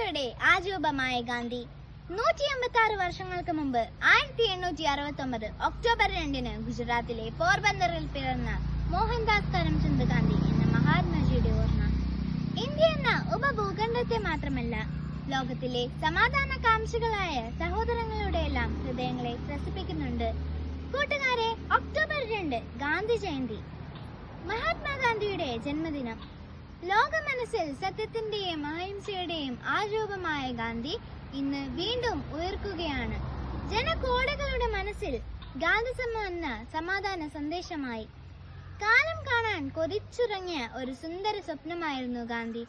അഹിംസയുടെ ആജീവമായ ഗാന്ധി. നൂറ്റി അമ്പത്തി ആറ് വർഷങ്ങൾക്ക് മുമ്പ് ആയിരത്തി എണ്ണൂറ്റി അറുപത്തി ഒമ്പത് ഒക്ടോബർ രണ്ടിന് ഗുജറാത്തിലെ പോർബന്ദറിൽ പിറന്ന മോഹൻദാസ് കരംചന്ദ് ഗാന്ധി എന്ന മഹാത്മജിയുടെ ഓർമ്മ. ഇന്ത്യ എന്ന ഉപഭൂഖണ്ഡത്തെ മാത്രമല്ല ലോകത്തിലെ സമാധാന കാംക്ഷികളായ സഹോദരങ്ങളുടെ എല്ലാം ഹൃദയങ്ങളെ ത്രസിപ്പിക്കുന്നുണ്ട്. കൂട്ടുകാരെ ഒക്ടോബർ രണ്ട് ഗാന്ധി ജയന്തി. മഹാത്മാഗാന്ധിയുടെ ജന്മദിനം ലോക മനസ്സിൽ സത്യത്തിന്റെയും അഹിംസയുടെയും ആരൂപമായ ഗാന്ധി ഇന്ന് വീണ്ടും ഉയർക്കുകയാണ്. ജനകോടികളുടെ മനസ്സിൽ ഗാന്ധിസം എന്ന സമാധാന സന്ദേശമായി. കാലം കാണാൻ കൊതിച്ചുറങ്ങിയ ഒരു സുന്ദര സ്വപ്നമായിരുന്നു ഗാന്ധി.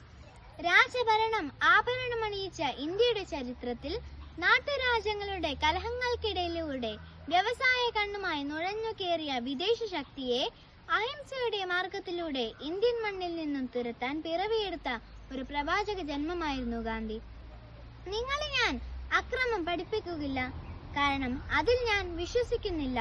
രാജഭരണം ആഭരണമണിയിച്ച ഇന്ത്യയുടെ ചരിത്രത്തിൽ നാട്ടുരാജ്യങ്ങളുടെ കലഹങ്ങൾക്കിടയിലൂടെ വ്യവസായ കണ്ണുമായി നുഴഞ്ഞു കയറിയ വിദേശ ശക്തിയെ അഹിംസയുടെ മാർഗത്തിലൂടെ ഇന്ത്യൻ മണ്ണിൽ നിന്നും തുരത്താൻ പിറവിയെടുത്ത ഒരു പ്രവാചക ജന്മമായിരുന്നു ഗാന്ധി. നിങ്ങളെ ഞാൻ അക്രമം പഠിപ്പിക്കുകയില്ല. കാരണം അതിൽ ഞാൻ വിശ്വസിക്കുന്നില്ല.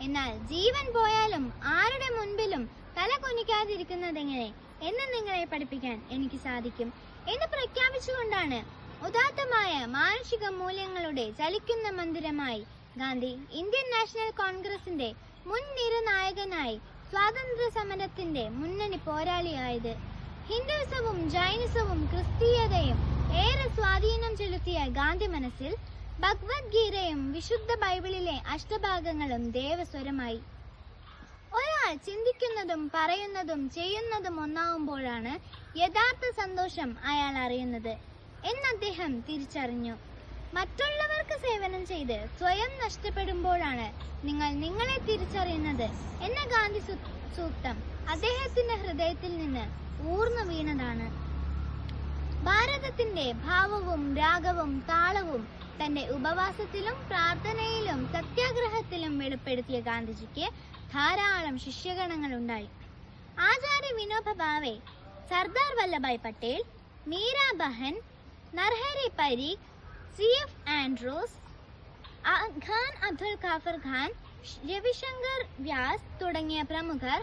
എന്നാൽ ജീവൻ പോയാലും ആരുടെ മുൻപിലും തല കുനിക്കാതിരിക്കുന്നതെങ്ങനെ എന്ന് നിങ്ങളെ പഠിപ്പിക്കാൻ എനിക്ക് സാധിക്കും. എന്ന് പ്രഖ്യാപിച്ചുകൊണ്ടാണ് ഉദാത്തമായ മാനുഷിക മൂല്യങ്ങളുടെ ചലിക്കുന്ന മന്ദിരമായി ഗാന്ധി ഇന്ത്യൻ നാഷണൽ കോൺഗ്രസിന്റെ മുൻനിര നായകനായി സ്വാതന്ത്ര്യ സമരത്തിന്റെ മുന്നണി പോരാളിയായത് ഹിന്ദുസവും ജൈനിസവും ക്രിസ്തീയതയും ഏറെ സ്വാധീനം ചെലുത്തിയ ഗാന്ധി മനസ്സിൽ ഭഗവത്ഗീതയും വിശുദ്ധ ബൈബിളിലെ അഷ്ടഭാഗങ്ങളും ദേവസ്വരമായി. ഒരാൾ ചിന്തിക്കുന്നതും പറയുന്നതും ചെയ്യുന്നതും ഒന്നാവുമ്പോഴാണ് യഥാർത്ഥ സന്തോഷം അയാൾ അറിയുന്നത് എന്ന് അദ്ദേഹം തിരിച്ചറിഞ്ഞു. മറ്റുള്ളവർക്ക് സേവനം ചെയ്ത് സ്വയം നഷ്ടപ്പെടുമ്പോഴാണ് നിങ്ങൾ നിങ്ങളെ തിരിച്ചറിയുന്നത് എന്ന ഗാന്ധി സൂക്തം അദ്ദേഹത്തിന്റെ ഹൃദയത്തിൽ നിന്ന് ഊർന്നു വീണതാണ്. ഭാരതത്തിന്റെ ഭാവവും രാഗവും താളവും തന്റെ ഉപവാസത്തിലും പ്രാർത്ഥനയിലും സത്യാഗ്രഹത്തിലും വെളിപ്പെടുത്തിയ ഗാന്ധിജിക്ക് ധാരാളം ശിഷ്യഗണങ്ങൾ ഉണ്ടായി. Acharya Vinoba Bhave Sardar Vallabhbhai Patel Meera Behn Narhari Parikh C F Andrews Khan Abdul Ghaffar Khan Ravishankar Vyas തുടങ്ങിയ പ്രമുഖർ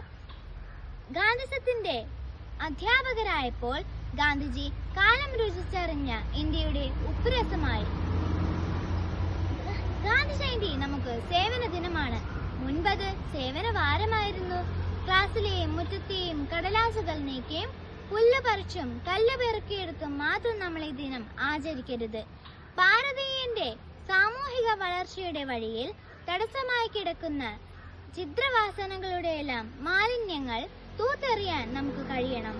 ഗാന്ധിസത്തിന്റെ അധ്യാപകരായപ്പോൾ ഗാന്ധിജി കാലം രുചിച്ചറിഞ്ഞ ഇന്ത്യയുടെ ഉപ്പുരസമായി. ഗാന്ധി ജയന്തി നമുക്ക് സേവന ദിനമാണ്. മുൻപത് സേവന വാരമായിരുന്നു. ക്ലാസ്സിലെയും മുറ്റത്തെയും കടലാസുകൾ നീക്കിയും പുല്ല് പറിച്ചും കല്ല് പെറുക്കിയെടുത്തും മാത്രം നമ്മൾ ഈ ദിനം ആചരിക്കരുത്. ഭാരതീയന്റെ സാമൂഹിക വളർച്ചയുടെ വഴിയിൽ തടസ്സമായി കിടക്കുന്ന ചിത്രവാസനകളുടെയെല്ലാം മാലിന്യങ്ങൾ തൂത്തെറിയാൻ നമുക്ക് കഴിയണം.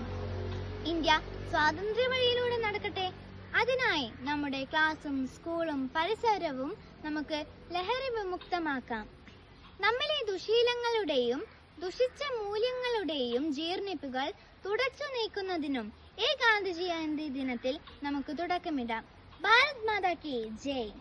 ഇന്ത്യ സ്വാതന്ത്ര്യ വഴിയിലൂടെ നടക്കട്ടെ. അതിനായി നമ്മുടെ ക്ലാസും സ്കൂളും പരിസരവും നമുക്ക് ലഹരി വിമുക്തമാക്കാം. നമ്മിലെ ദുശീലങ്ങളുടെയും ദുഷിച്ച മൂല്യങ്ങളുടെയും ജീർണിപ്പുകൾ തുടച്ചു നീക്കുന്നതിനും ഈ ഗാന്ധി ജയന്തി ദിനത്തിൽ നമുക്ക് തുടക്കമിടാം. भारत माता की जय